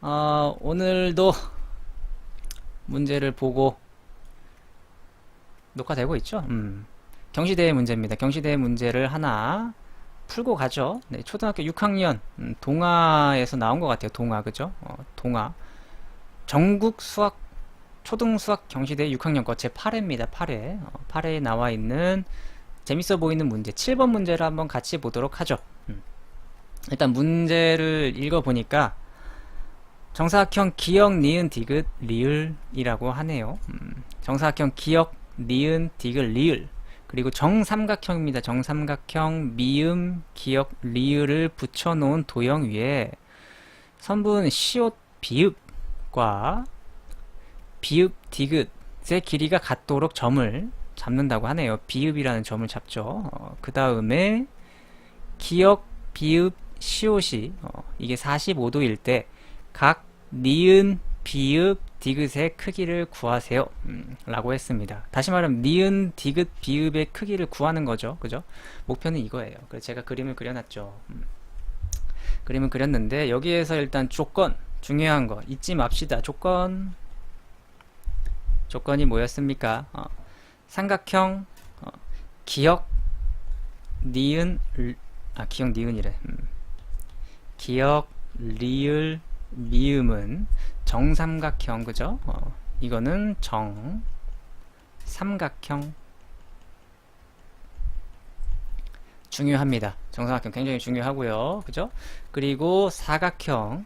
어, 오늘도 문제를 보고 녹화되고 있죠? 음. 경시대회 문제입니다. 경시대회 문제를 하나 풀고 가죠. 네, 초등학교 6학년 음, 동아에서 나온 것 같아요. 동아 그죠? 어, 동아 전국 수학 초등 수학 경시대회 6학년 거 제 8회입니다. 8회 어, 8회에 나와 있는 재밌어 보이는 문제 7번 문제를 한번 같이 보도록 하죠. 음. 일단 문제를 읽어 보니까 정사각형 기역, 니은, 디귿, 리을이라고 하네요. 음, 정사각형 기역, 니은, 디귿, 리을 그리고 정삼각형입니다. 정삼각형 미음, 기역, 리을을 붙여놓은 도형 위에 선분 시옷, 비읍과 비읍, 디귿의 길이가 같도록 점을 잡는다고 하네요. 비읍이라는 점을 잡죠. 그 다음에 기역, 비읍, 시옷이 어, 이게 45도일 때 각 니은, 비읍, 디귿의 크기를 구하세요. 음, 라고 했습니다. 다시 말하면 니은, 디귿, 비읍의 크기를 구하는 거죠. 그죠? 목표는 이거예요. 그래서 제가 그림을 그려놨죠. 음. 그림을 그렸는데 여기에서 일단 조건 중요한 거 잊지 맙시다. 조건 조건이 뭐였습니까? 어, 삼각형 어, 기역 니은 르- 아 기역 니은이래. 음. 기역 리을 미음은 정삼각형 그죠? 어, 이거는 정 삼각형 중요합니다. 정삼각형 굉장히 중요하고요. 그죠? 그리고 사각형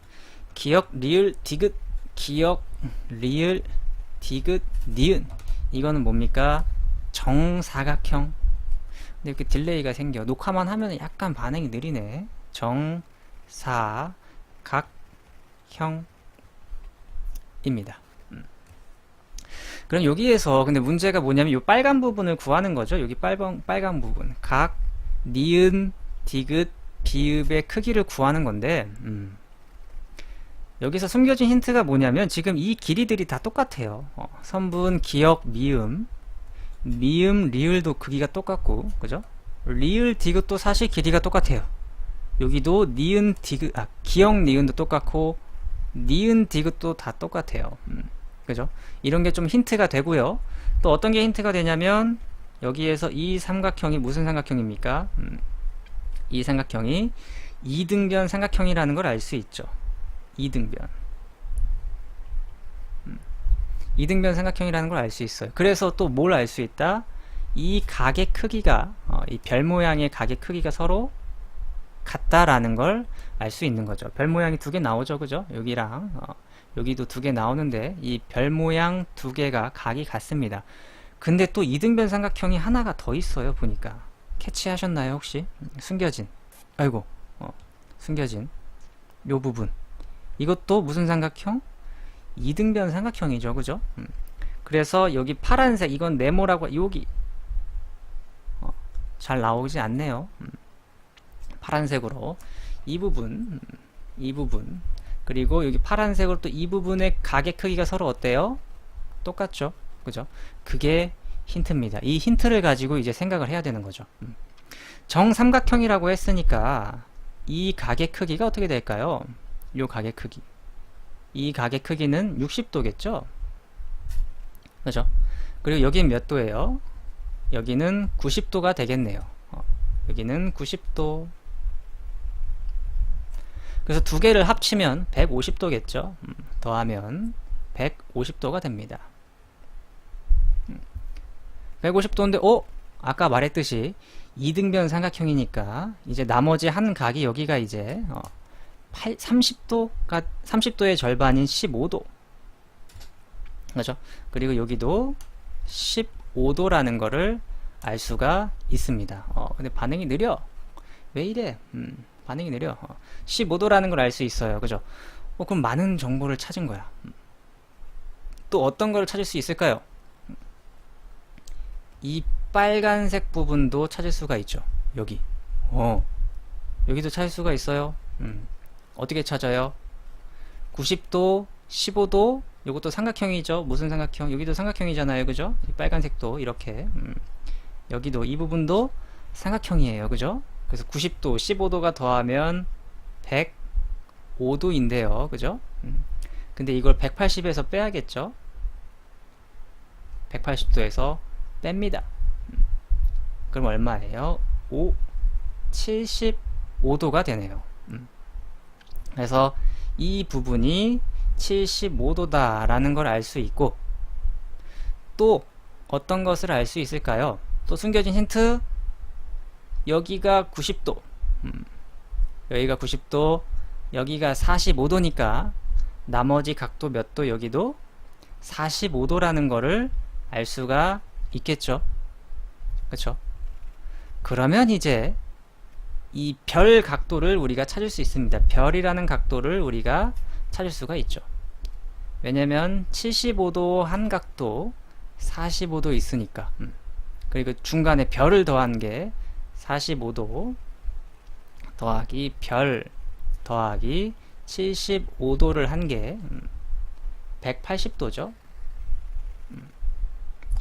기역 리을 디귿 기역 리을 디귿 니은 이거는 뭡니까? 정사각형 근데 이렇게 딜레이가 생겨 녹화만 하면 약간 반응이 느리네 정사각 형입니다 음. 그럼 여기에서 근데 문제가 뭐냐면 이 빨간 부분을 구하는 거죠 여기 빨간, 빨간 부분 각 니은 디귿 비읍의 크기를 구하는 건데 음. 여기서 숨겨진 힌트가 뭐냐면 지금 이 길이들이 다 똑같아요. 어, 선분, 기역, 미음, 미음, 리을도 크기가 똑같고, 그죠? 리을, 디귿도 사실 길이가 똑같아요. 여기도 니은, 디귿, 아, 기역, 니은도 똑같고, 니은, 디귿도 다 똑같아요. 음, 그죠? 이런 게 좀 힌트가 되고요. 또 어떤 게 힌트가 되냐면 여기에서 이 삼각형이 무슨 삼각형입니까? 음, 이 삼각형이 이등변 삼각형이라는 걸 알 수 있죠. 이등변. 음. 이등변 삼각형이라는 걸 알 수 있어요. 그래서 또 뭘 알 수 있다? 이 각의 크기가 어, 이 별 모양의 각의 크기가 서로 같다라는 걸 알 수 있는 거죠. 별 모양이 두 개 나오죠, 그죠? 여기랑 어, 여기도 두 개 나오는데 이 별 모양 두 개가 각이 같습니다. 근데 또 이등변 삼각형이 하나가 더 있어요, 보니까 캐치하셨나요, 혹시? 음, 숨겨진. 아이고, 어, 숨겨진 요 부분. 이것도 무슨 삼각형? 이등변 삼각형이죠. 그죠? 음. 그래서 여기 파란색 이건 네모라고 여기 어, 잘 나오지 않네요. 음. 파란색으로 이 부분 음, 이 부분 그리고 여기 파란색으로 또 이 부분의 각의 크기가 서로 어때요? 똑같죠. 그죠? 그게 힌트입니다. 이 힌트를 가지고 이제 생각을 해야 되는 거죠. 음. 정삼각형이라고 했으니까 이 각의 크기가 어떻게 될까요? 요 각의 크기. 이 각의 크기는 60도겠죠? 그죠? 그리고 여기는 몇 도예요? 여기는 90도가 되겠네요. 어, 여기는 90도. 그래서 두 개를 합치면 150도겠죠? 음, 더하면 150도가 됩니다. 음, 150도인데, 어? 아까 말했듯이 이등변 삼각형이니까 이제 나머지 한 각이 여기가 이제 어, 8, 30도가 30도의 절반인 15도. 그죠? 그리고 여기도 15도라는 거를 알 수가 있습니다. 어, 근데 반응이 느려. 왜 이래? 음, 반응이 느려. 어, 15도라는 걸 알 수 있어요. 그죠? 어, 그럼 많은 정보를 찾은 거야. 음. 또 어떤 걸 찾을 수 있을까요? 이 빨간색 부분도 찾을 수가 있죠. 여기. 어. 여기도 찾을 수가 있어요. 음. 어떻게 찾아요? 90도, 15도, 이것도 삼각형이죠. 무슨 삼각형? 여기도 삼각형이잖아요. 그죠? 이 빨간색도 이렇게. 음. 여기도 이 부분도 삼각형이에요. 그죠? 그래서 90도, 15도가 더하면 105도인데요. 그죠? 음. 근데 이걸 180에서 빼야겠죠? 180도에서 뺍니다. 음. 그럼 얼마예요? 5, 75도가 되네요. 음. 그래서 이 부분이 75도다 라는 걸 알 수 있고 또 어떤 것을 알 수 있을까요? 또 숨겨진 힌트 여기가 90도. 음. 여기가 90도 여기가 45도니까 나머지 각도 몇 도 여기도 45도라는 거를 알 수가 있겠죠. 그쵸? 그러면 이제 이 별 각도를 우리가 찾을 수 있습니다. 별이라는 각도를 우리가 찾을 수가 있죠. 왜냐면 75도 한 각도 45도 있으니까. 음. 그리고 중간에 별을 더한 게 45도 더하기 별 더하기 75도를 한 게 180도죠. 음.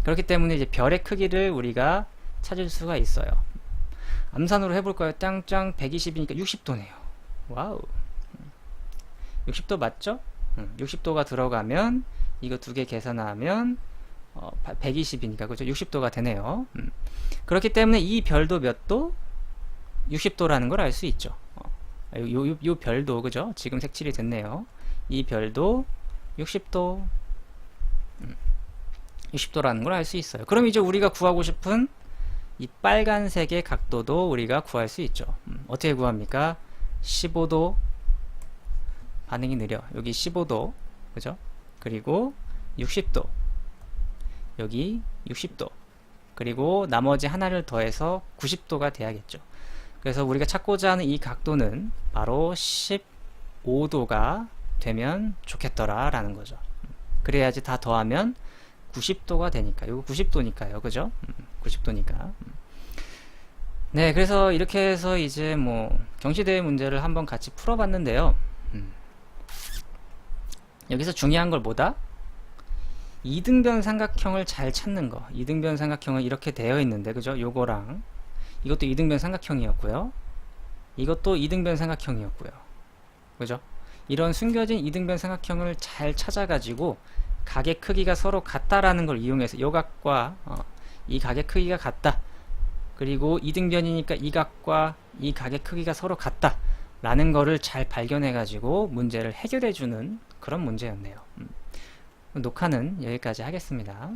그렇기 때문에 이제 별의 크기를 우리가 찾을 수가 있어요. 암산으로 해볼까요? 짱짱 120이니까 60도네요. 와우. 60도 맞죠? 60도가 들어가면 이거 두 개 계산하면 어, 120이니까 그죠? 60도가 되네요. 음. 그렇기 때문에 이 별도 몇 도? 60도라는 걸 알 수 있죠. 어, 요, 요, 요 별도 그죠? 지금 색칠이 됐네요. 이 별도 60도 음, 60도라는 걸 알 수 있어요. 그럼 이제 우리가 구하고 싶은 이 빨간색의 각도도 우리가 구할 수 있죠. 음, 어떻게 구합니까? 15도 반응이 느려. 여기 15도 그죠? 그리고 60도 여기 60도 그리고 나머지 하나를 더해서 90도가 돼야겠죠. 그래서 우리가 찾고자 하는 이 각도는 바로 15도가 되면 좋겠더라 라는 거죠. 그래야지 다 더하면 90도가 되니까 이거 90도니까요. 그죠? 90도니까. 네, 그래서 이렇게 해서 이제 뭐 경시대회 문제를 한번 같이 풀어봤는데요. 음. 여기서 중요한 걸 뭐다? 이등변 삼각형을 잘 찾는 거. 이등변 삼각형은 이렇게 되어 있는데, 그죠? 요거랑 이것도 이등변 삼각형이었고요. 이것도 이등변 삼각형이었고요. 그죠? 이런 숨겨진 이등변 삼각형을 잘 찾아가지고 각의 크기가 서로 같다라는 걸 이용해서 요 각과 어, 이 각의 크기가 같다. 그리고 이등변이니까 이 각과 이 각의 크기가 서로 같다. 라는 거를 잘 발견해가지고 문제를 해결해주는 그런 문제였네요. 음. 녹화는 여기까지 하겠습니다.